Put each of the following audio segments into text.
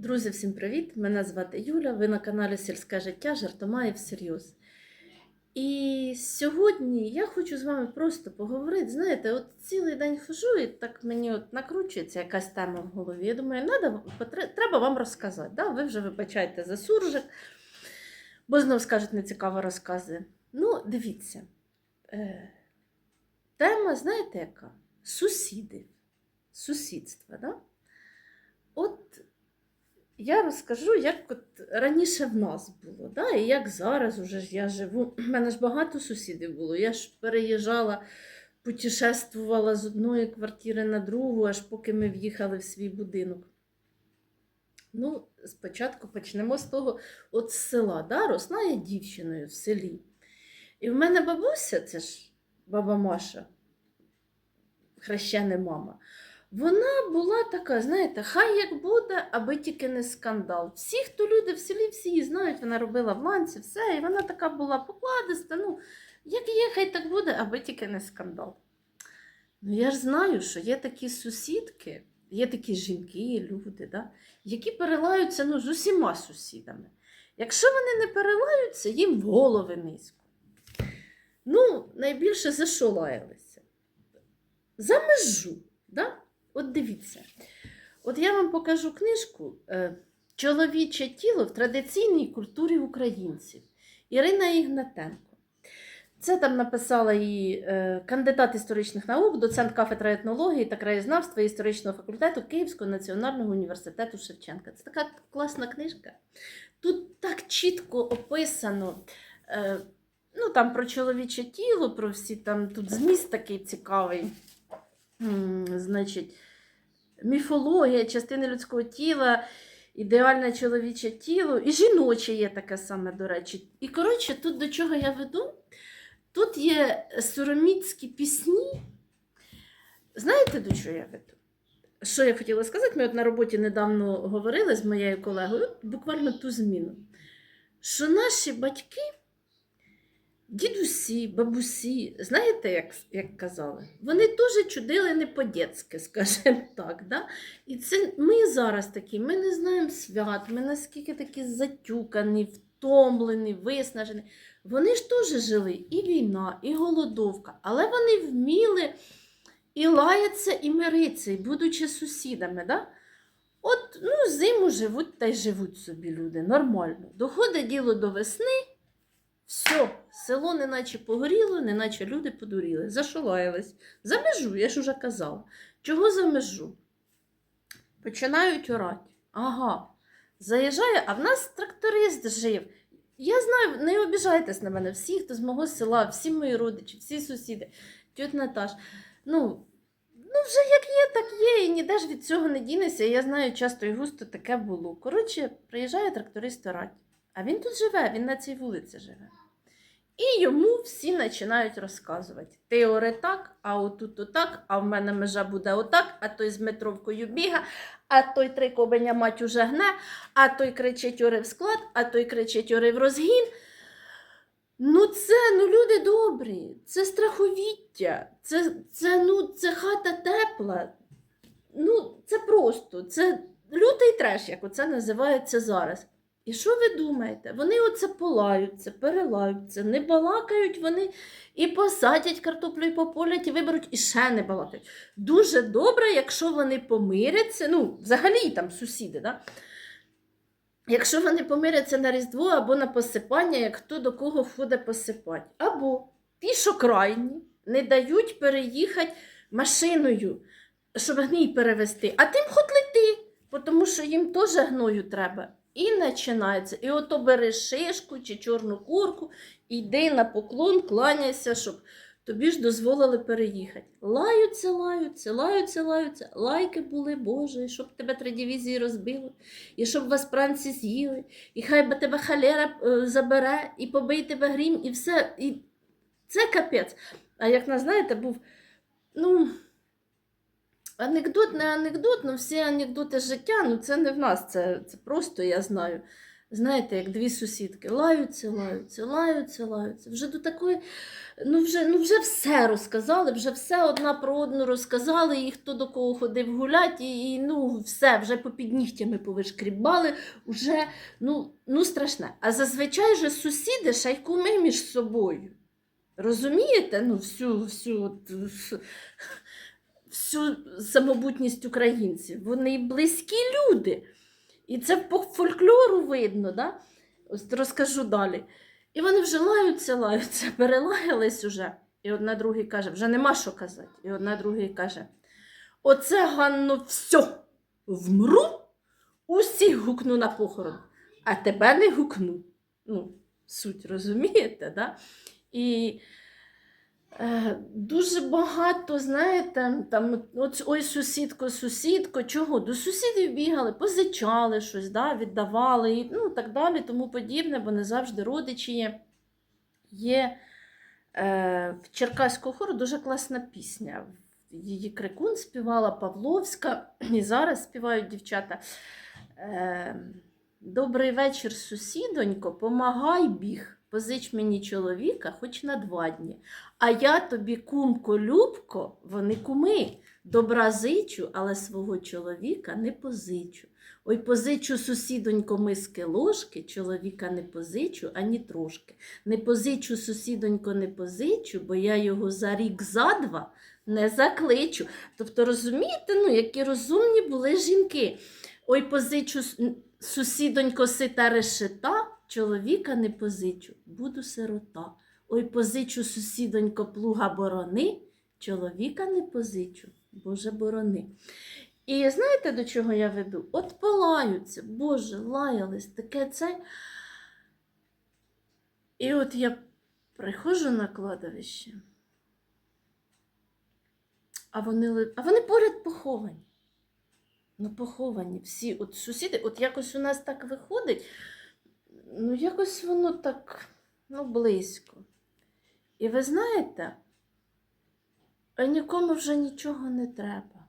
Друзі, всім привіт! Мене звати Юля. Ви на каналі Сільське життя Жартомаєв всерйоз. І сьогодні я хочу з вами просто поговорити. Знаєте, от цілий день хожу, і так мені от накручується якась тема в голові. Я думаю, надо, треба вам розказати. Да? Ви вже вибачайте за суржик, бо знов скажуть нецікаво розкази. Ну, дивіться. Е, тема, знаєте, яка? Сусіди. Сусідства. Да? От я розкажу, як от раніше в нас було, да? і як зараз уже ж я живу. У мене ж багато сусідів було. Я ж переїжджала, путешествувала з одної квартири на другу, аж поки ми в'їхали в свій будинок. Ну, спочатку почнемо з того, от з села. Да? Росла я дівчиною в селі. І в мене бабуся, це ж баба Маша, хрещена мама. Вона була така, знаєте, хай як буде, аби тільки не скандал. Всі, хто люди в селі, всі її знають, вона робила в ланці, все, і вона така була покладиста. Ну, як є, хай так буде, аби тільки не скандал. Ну, я ж знаю, що є такі сусідки, є такі жінки, люди, да, які перелаються ну, з усіма сусідами. Якщо вони не перелаються, їм в голови низько. Ну, найбільше за що лаялися? За межу. Да? От дивіться. От я вам покажу книжку е, Чоловіче тіло в традиційній культурі українців Ірина Ігнатенко. Це там написала її е, кандидат історичних наук, доцент кафедри етнології та краєзнавства історичного факультету Київського національного університету Шевченка. Це така класна книжка. Тут так чітко описано. Е, ну, там про чоловіче тіло, про всі там тут зміст такий цікавий. Значить, міфологія, частини людського тіла, ідеальне чоловіче тіло, і жіноче є таке саме, до речі. І коротше, тут до чого я веду? Тут є сороміцькі пісні. Знаєте, до чого я веду? Що я хотіла сказати? Ми от на роботі недавно говорили з моєю колегою, буквально ту зміну, що наші батьки, дідусі, бабусі, знаєте, як, як казали, вони теж чудили не по-дєцьки, скажімо так. Да? І це ми зараз такі, ми не знаємо свят, ми наскільки такі затюкані, втомлені, виснажені. Вони ж теж жили і війна, і голодовка, але вони вміли і лаяться, і мириться, і будучи сусідами. Да? От ну, зиму живуть та й живуть собі люди нормально. Доходить діло до весни, все, село неначе погоріло, неначе люди подуріли. За що? За межу, я ж уже казала. Чого за межу? Починають орати. Ага. Заїжджає, а в нас тракторист жив. Я знаю, не обіжайтесь на мене, всі, хто з мого села, всі мої родичі, всі сусіди, тьоть Наташ. Ну, ну, вже як є, так є, і ніде ж від цього не дінешся. Я знаю, часто і густо таке було. Коротше, приїжджає тракторист орати. А він тут живе, він на цій вулиці живе. І йому всі починають розказувати. Ти оре так, а отут отак, а в мене межа буде отак, а той з метровкою біга, а той три кобеня мать уже гне, а той кричить оре в склад, а той кричить оре в розгін. Ну, це ну люди добрі, це страховіття, це, це, ну, це хата тепла. Ну, це просто, це лютий треш, як оце називається зараз. І що ви думаєте? Вони оце полаються, перелаються, не балакають вони і посадять картоплю, і пополять, і виберуть, і ще не балакають. Дуже добре, якщо вони помиряться, ну, взагалі там сусіди, да? якщо вони помиряться на Різдво або на посипання, як хто до кого ходить посипати. Або ті, що крайні, не дають переїхати машиною, щоб гній перевезти, а тим хоч лети, тому що їм теж гною треба. І починається. І ото бери шишку чи чорну курку, йди на поклон, кланяйся, щоб тобі ж дозволили переїхати. Лаються, лаються, лаються, лаються. Лайки були, Боже, щоб тебе три дивізії розбили, і щоб вас пранці з'їли, і хай би тебе халера е, забере, і побий тебе грім, і все. І це капець. А як на знаєте, був, ну. Анекдот не анекдот, ну всі анекдоти життя, ну це не в нас, це, це просто я знаю. Знаєте, як дві сусідки лаються, лаються, лаються, лаються. Вже до такої, ну вже, ну вже все розказали, вже все одна про одну розказали, і хто до кого ходив гулять, і, і ну все, вже попід нігтями повишкрібали, вже ну, ну страшне. А зазвичай же сусіди шайкуми між собою. Розумієте? Ну, всю, всю, от, всю самобутність українців. Вони близькі люди. І це по фольклору видно, да? Ось розкажу далі. І вони вже лаються, лаються, перелаялись уже. І одна другій каже, вже нема що казати. І одна другій каже: Оце Ганно, все, вмру, усіх гукну на похорон, а тебе не гукну. Ну, суть розумієте, да? І дуже багато, знаєте, там, от, ой, сусідко, сусідко, чого? До сусідів бігали, позичали щось, да, віддавали, і, ну, так далі, тому подібне, бо не завжди родичі є. Є е, в Черкаського хору дуже класна пісня. Її Крикун співала Павловська, і зараз співають дівчата. Е, Добрий вечір, сусідонько, помагай біг, позич мені чоловіка хоч на два дні. А я тобі, кумко, любко, вони куми. Добра зичу, але свого чоловіка не позичу. Ой, позичу сусідонько миски ложки, чоловіка не позичу ані трошки. Не позичу сусідонько, не позичу, бо я його за рік за два не закличу. Тобто, розумієте, ну, які розумні були жінки. Ой, позичу сусідонько сита решета, чоловіка не позичу, буду сирота. Ой, позичу сусідонько плуга борони, чоловіка не позичу, Боже борони. І знаєте, до чого я веду? От полаються, Боже, лаялись, таке це. І от я приходжу на кладовище, а вони, а вони поряд поховані. Ну, поховані всі. От сусіди, от якось у нас так виходить, ну, якось воно так ну, близько. І ви знаєте, нікому вже нічого не треба.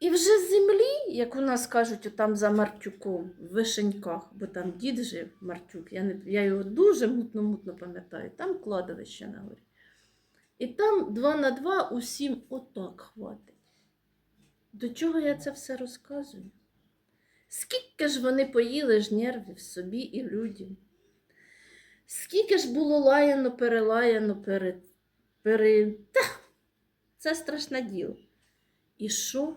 І вже з землі, як у нас кажуть, там за Мартюком, в Вишеньках, бо там дід жив Мартюк, я, не, я його дуже мутно-мутно пам'ятаю, там кладовище на горі. І там два на два усім отак хватить. До чого я це все розказую? Скільки ж вони поїли ж нервів собі і людям? Скільки ж було лаяно, перелаяно, пере... пере... Та, це страшне діло. І що?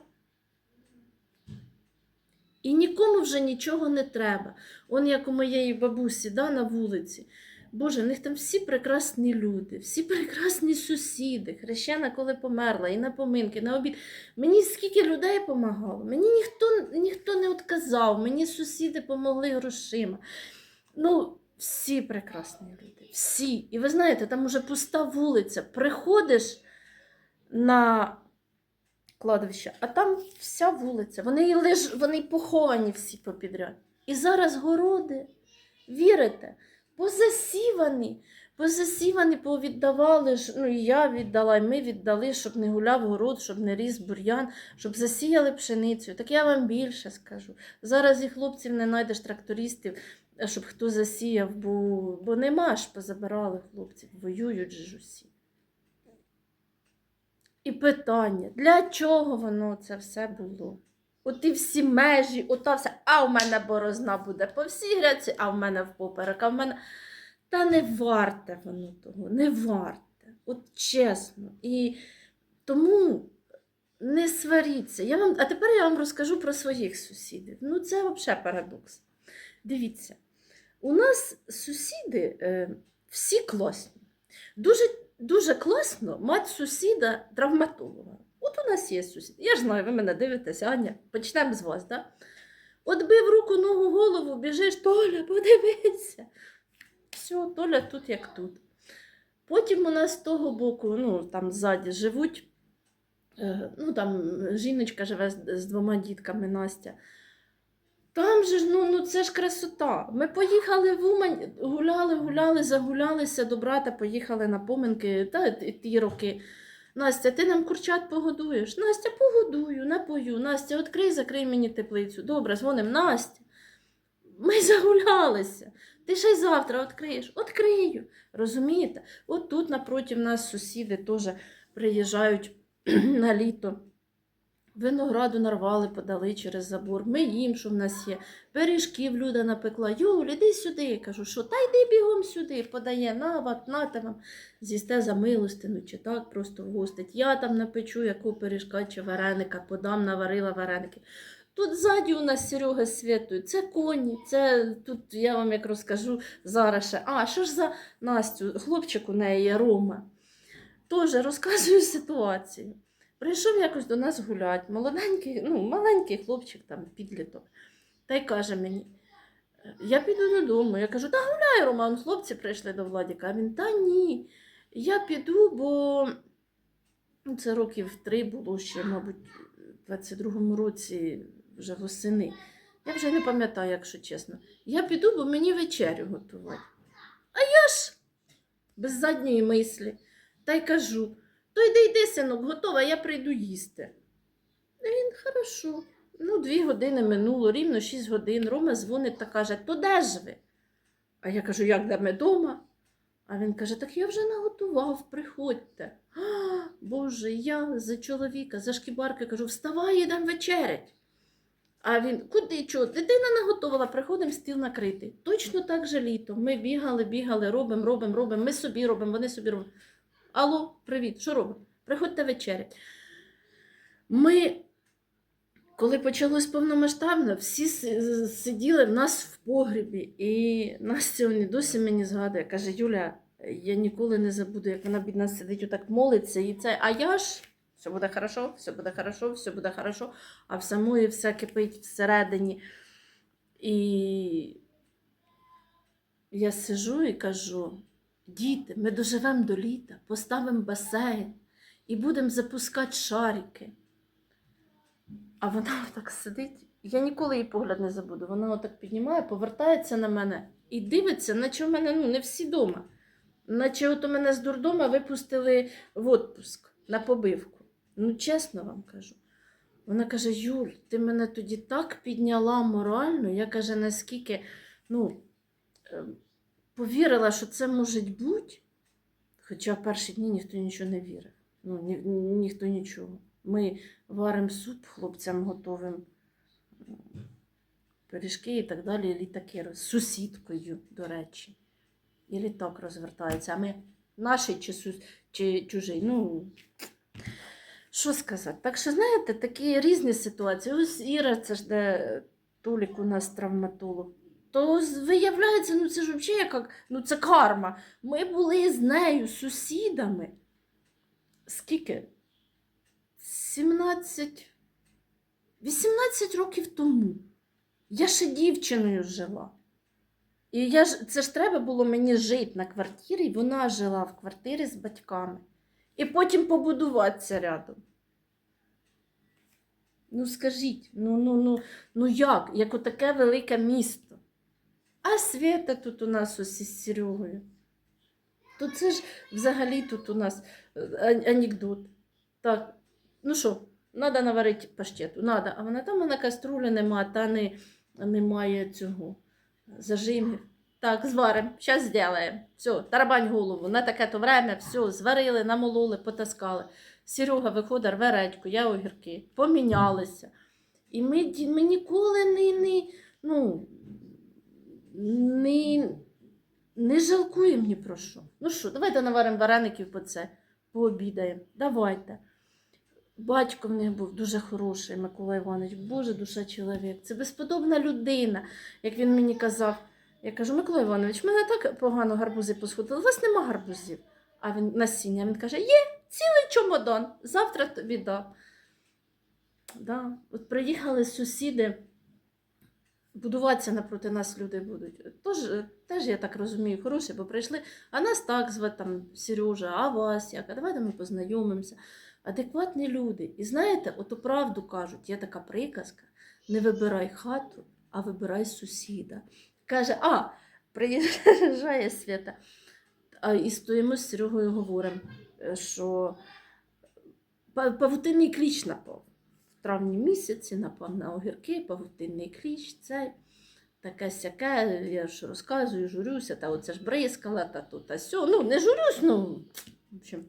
І нікому вже нічого не треба. Он як у моєї бабусі да, на вулиці. Боже, в них там всі прекрасні люди, всі прекрасні сусіди. Хрещена, коли померла, і на поминки, на обід. Мені скільки людей допомагало, мені ніхто, ніхто не відказав, мені сусіди допомогли грошима. Ну, всі прекрасні люди, всі. І ви знаєте, там уже пуста вулиця. Приходиш на кладовище, а там вся вулиця. Вони, лиш, вони поховані всі попідряд. І зараз городи, вірите, позасівані, позасівані, повіддавали, ну і я віддала, і ми віддали, щоб не гуляв город, щоб не ріс бур'ян, щоб засіяли пшеницю. Так я вам більше скажу. Зараз і хлопців не знайдеш трактористів, щоб хто засіяв, бо, бо нема ж, позабирали хлопців, воюють ж усі. І питання, для чого воно це все було? Оті всі межі, ота все, а в мене борозна буде по всій гряці, а в мене впоперек, а в мене. Та не варте воно того, не варте. От чесно. І тому не сваріться. Я вам, а тепер я вам розкажу про своїх сусідів. Ну, це взагалі парадокс. Дивіться, у нас сусіди е, всі класні. Дуже, дуже класно мати сусіда травматолога. От у нас є сусід. Я ж знаю, ви мене дивитеся, Аня. Почнемо з вас, так? От бив руку, ногу, голову, біжиш, Толя, подивися. Все, Толя тут як тут. Потім у нас з того боку, ну там ззаді живуть. е, Ну, там жіночка живе з двома дітками Настя. Там же ж, ну, ну це ж красота. Ми поїхали в Умань, гуляли, гуляли, загулялися до брата, поїхали на поминки та ті роки. Настя, ти нам курчат погодуєш? Настя, погодую, напою. Настя, відкрий, закрий мені теплицю. Добре, дзвоним. Настя. Ми загулялися. Ти ще й завтра відкриєш? Відкрию. Розумієте? От тут напроти нас сусіди теж приїжджають на літо. Винограду нарвали, подали через забор. Ми їм, що в нас є. Пиріжків Люда напекла. Юль, іди сюди. Я кажу, що та йди бігом сюди, подає на ват, вам, з'їсте за милостину, чи так просто вгостить. Я там напечу, яку пиріжка чи вареника, подам, наварила вареники. Тут ззаді у нас Серега з Святою, це коні, це тут я вам як розкажу зараз ще. А, що ж за Настю, хлопчик у неї є Рома. Теж розказую ситуацію. Прийшов якось до нас гулять, молоденький, ну, маленький хлопчик, там, підліток. Та й каже мені, я піду додому. Я кажу, та гуляй, Роман, хлопці прийшли до Владіка. А він, та ні, я піду, бо ну, це років три було ще, мабуть, в 22-му році, вже восени. Я вже не пам'ятаю, якщо чесно. Я піду, бо мені вечерю готувати. А я ж без задньої мислі. Та й кажу, то йди йди, синок, готова, я прийду їсти. Він хорошо. Ну, дві години минуло, рівно шість годин. Рома дзвонить та каже, то де ж ви? А я кажу, як де ми дома? А він каже, так я вже наготував, приходьте. А, Боже, я за чоловіка, за шкібарки кажу, вставай, йдемо вечерять. А він, куди чого? Дитина наготовила, приходимо, стіл накритий. Точно так же літо. Ми бігали, бігали, робимо, робимо, робимо. Ми собі робимо, вони собі роблять. Алло, привіт, що робимо? Приходьте вечерять. Ми, коли почалось повномасштабно, всі сиділи в нас в погрібі, і Настя досі мені згадує, каже, Юля, я ніколи не забуду, як вона бідна сидить, отак молиться, і це, а я ж. Все буде хорошо, все буде хорошо, все буде хорошо, а в самої все кипить всередині. І я сижу і кажу: діти, ми доживемо до літа, поставимо басейн і будемо запускати шарики. А вона так сидить. Я ніколи її погляд не забуду. Вона отак піднімає, повертається на мене і дивиться, наче в мене ну, не всі дома. Наче от у мене з дурдома випустили в отпуск на побивку. Ну, чесно вам кажу. Вона каже: Юль, ти мене тоді так підняла морально. Я каже, наскільки ну, е, повірила, що це може бути. Хоча в перші дні ніхто нічого не вірив. Ну, ні, ніхто нічого. Ми варимо суп хлопцям готовим, пиріжки і так далі, літаки з сусідкою, до речі. І літак розвертається. А ми наший чи, сус... чи чужий. Ну, що сказати? Так що, знаєте, такі різні ситуації. Ось Іра, це ж де Толік у нас травматолог. То виявляється, ну це ж взагалі як, ну це карма. Ми були з нею сусідами. Скільки? 17, 18 років тому. Я ще дівчиною жила. І я ж, це ж треба було мені жити на квартирі, і вона жила в квартирі з батьками. І потім побудуватися рядом. Ну скажіть, ну, ну, ну, ну як? Як отаке велике місто. А Свята тут у нас ось із Серегою. То це ж взагалі тут у нас е, анекдот. Так, ну що, треба наварити паштету, надо. А вона там на каструлі нема, та не, немає цього зажимів. Так, зваримо, зараз зробимо. Все, тарабань голову. На таке то время, все, зварили, намололи, потаскали. Серега виходить, рве редьку, я огірки. Помінялися. І ми, ми ніколи не, не, ну, не, не жалкуємо ні про що. Ну що, давайте наваримо вареників по це, пообідаємо. Давайте. Батько в них був дуже хороший, Микола Іванович, Боже душа чоловік. Це безподобна людина, як він мені казав. Я кажу, Микола Іванович, в мене так погано гарбузи посходили, у вас нема гарбузів. А він насіння. Він каже: є цілий чемодан, завтра тобі дам. Да. От приїхали сусіди, будуватися напроти нас люди будуть. Тож, е, теж, я так розумію, хороші, бо прийшли, а нас так звати там Сережа, а вас як, а давайте ми познайомимося. Адекватні люди. І знаєте, оту правду кажуть, є така приказка: не вибирай хату, а вибирай сусіда. Каже, а, приїжджає свята. А, і стоїмо з Серегою говоримо, е, що па- павутинний кліч напав. Травні місяці напав на огірки, павутинний кліч. Цей. таке сяке, я ж розказую, журюся, та оце ж бризкала, та то, та сьо. Ну, не журюсь, ну, в общем,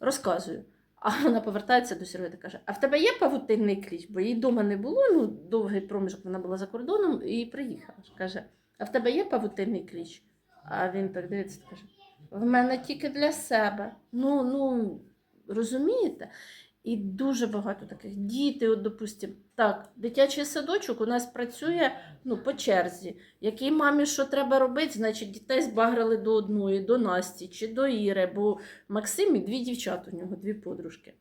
розказую. А вона повертається до Сереги та каже: А в тебе є павутинний кліч? Бо їй вдома не було, ну, довгий проміжок вона була за кордоном і приїхала. Каже: А в тебе є павутинний кліч? А він так дивиться і каже: В мене тільки для себе. Ну, ну, розумієте? І дуже багато таких діти, от, допустим, так, дитячий садочок у нас працює ну, по черзі. Якій мамі що треба робити, значить дітей збаграли до одної, до Насті чи до Іри, бо Максим і дві дівчата у нього, дві подружки.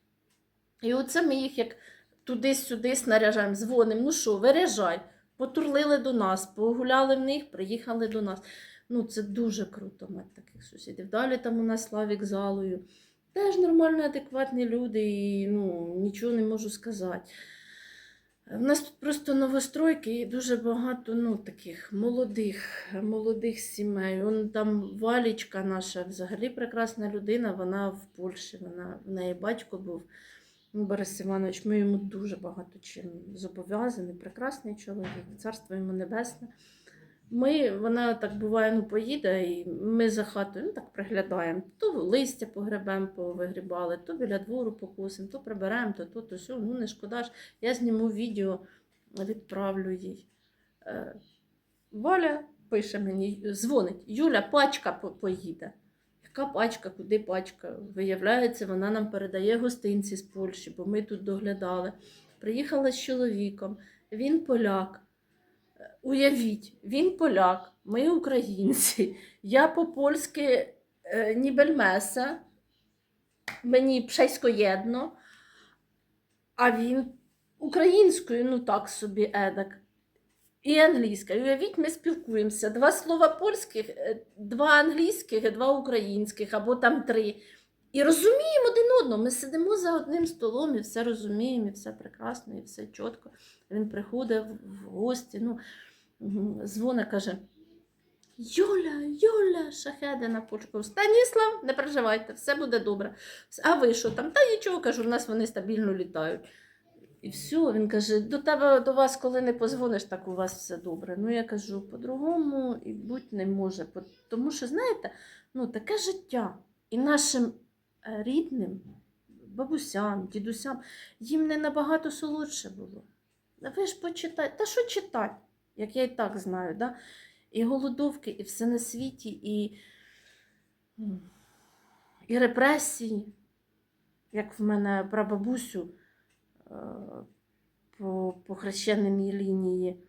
І оце ми їх як туди-сюди снаряжаємо, дзвонимо, ну що, виряжай. Потурлили до нас, погуляли в них, приїхали до нас. Ну, це дуже круто мати таких сусідів. Далі там у нас Славік залою. Теж нормальні, адекватні люди, і ну, нічого не можу сказати. У нас тут просто новостройки і дуже багато ну, таких молодих, молодих сімей. Он там Валічка наша взагалі прекрасна людина, вона в Польщі, вона, в неї батько був. Ну, Борис Іванович, ми йому дуже багато чим зобов'язані. Прекрасний чоловік, царство йому небесне. Ми, вона так буває, ну поїде, і ми за хатою ну, так приглядаємо. То листя погребемо, повигрібали, то біля двору покусимо, то приберемо, то то, то сьо. Ну не шкода ж. Я зніму відео, відправлю їй. Е, Валя пише мені, дзвонить, Юля, пачка по- поїде. Яка пачка, куди пачка? Виявляється, вона нам передає гостинці з Польщі, бо ми тут доглядали. Приїхала з чоловіком, він поляк. Уявіть, він поляк, ми українці. Я по-польськи е, нібельмеса, мені пшеськоєдно, а він українською, ну так собі едак. І англійська. Уявіть, ми спілкуємося. Два слова польських, е, два англійських, два українських, або там три. І розуміємо один одного. Ми сидимо за одним столом і все розуміємо, і все прекрасно, і все чітко. Він приходить в- гості, ну, мгм, каже: Юля, Юля, шахедина почку. Станіслав, не переживайте, все буде добре. А ви що там? Та нічого кажу, у нас вони стабільно літають. І все, він каже: до тебе до вас, коли не позвониш, так у вас все добре. Ну я кажу, по-другому і будь не може. Тому що, знаєте, ну таке життя. І нашим рідним, бабусям, дідусям, їм не набагато солодше було. Ви ж почитайте, та що читати, як я і так знаю, да? і голодовки, і все на світі, і, і репресії, як в мене прабабусю е, по, по хрещеній лінії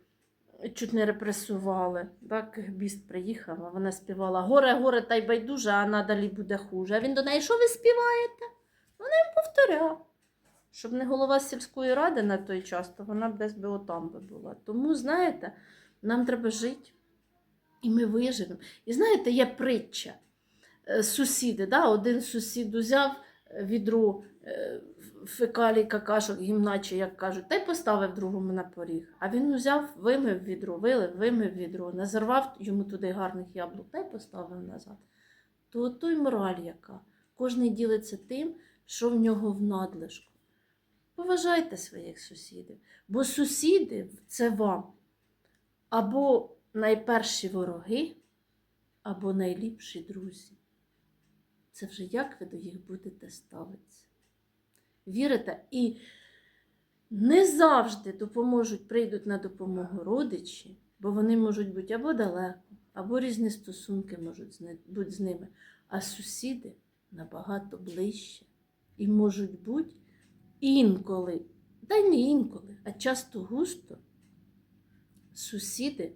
чуть не репресували. Так, біст приїхала, вона співала горе, горе та й байдуже, а надалі буде хуже. А він до неї, що ви співаєте? Вона їм повторяв. Щоб не голова сільської ради на той час, то вона десь би отам би була. Тому, знаєте, нам треба жити, і ми виживемо. І знаєте, є притча. Е, Сусіди, да? один сусід узяв відро е, фекалій, какашок, гімначе, як кажуть, та й поставив другому на поріг. А він узяв, вимив відро, вилив, вимив відро, назарвав йому туди гарних яблук та й поставив назад. То й мораль яка. Кожний ділиться тим, що в нього в надлишку. Поважайте своїх сусідів, бо сусіди це вам або найперші вороги, або найліпші друзі. Це вже як ви до їх будете ставитися. Вірите? І не завжди допоможуть, прийдуть на допомогу родичі, бо вони можуть бути або далеко, або різні стосунки можуть бути з ними. А сусіди набагато ближче і можуть бути інколи, та й не інколи, а часто густо сусіди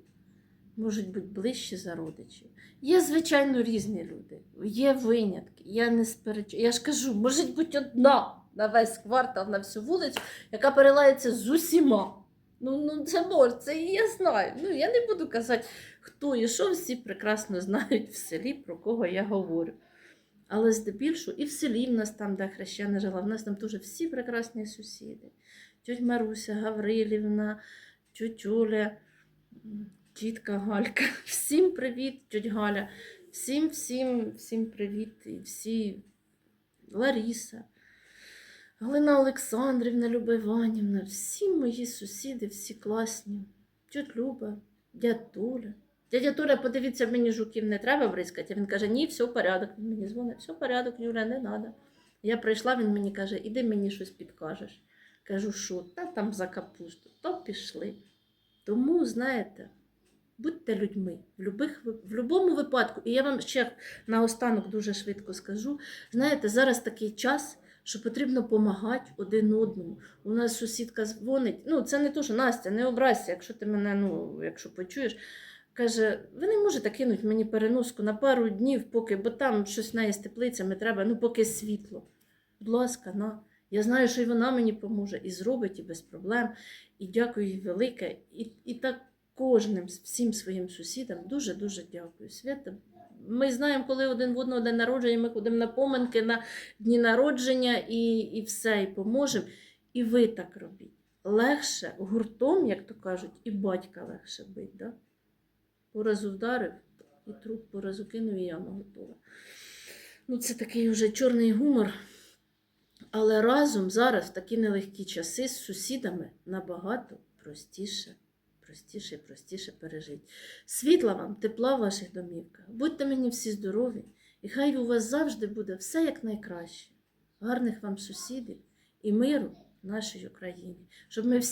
можуть бути ближче за родичів. Є, звичайно, різні люди, є винятки. Я не сперечаю. Я ж кажу, може бути одна на весь квартал, на всю вулицю, яка перелається з усіма. Ну, ну це може, це і я знаю. Ну, я не буду казати, хто і що, всі прекрасно знають в селі, про кого я говорю. Але здебільшого, і в селі в нас там, де хрещена жила, в нас там теж всі прекрасні сусіди. Тьоть Маруся, Гаврилівна, тютюля, тітка Галька. Всім привіт, тьоть Галя. Всім, всім, всім привіт. І всі Ларіса, Галина Олександрівна, Люба Іванівна, всі мої сусіди, всі класні. Тьоть Люба, дядь Толя. Дядя Толя, подивіться, мені жуків не треба бризкати. А він каже, ні, все порядок. Він мені дзвонить, все порядок, Юля, не треба. Я прийшла, він мені каже, іди мені щось підкажеш. Кажу, що? Та там за капусту. То пішли. Тому, знаєте, будьте людьми в, любих, в будь-якому випадку. І я вам ще наостанок дуже швидко скажу. Знаєте, зараз такий час, що потрібно допомагати один одному. У нас сусідка дзвонить. Ну, це не то, що Настя, не образься, якщо ти мене, ну, якщо почуєш. Каже, ви не можете кинути мені переноску на пару днів, поки, бо там щось в неї з теплицями треба, ну поки світло. Будь ласка, на. Я знаю, що і вона мені поможе, і зробить, і без проблем. І дякую їй велике. І, і так кожним, всім своїм сусідам дуже-дуже дякую. Свята, ми знаємо, коли один в одного день народження, ми ходимо на поминки, на дні народження і, і все, і поможемо. І ви так робіть. Легше гуртом, як то кажуть, і батька легше бить. Да? По разу вдарив, і труп по разу кинув, і яма готова. Ну, це такий вже чорний гумор. Але разом зараз в такі нелегкі часи з сусідами набагато простіше, простіше і простіше пережити. Світла вам, тепла в ваших домівках. Будьте мені всі здорові, і хай у вас завжди буде все як найкраще. Гарних вам сусідів і миру нашій Україні, щоб ми всі.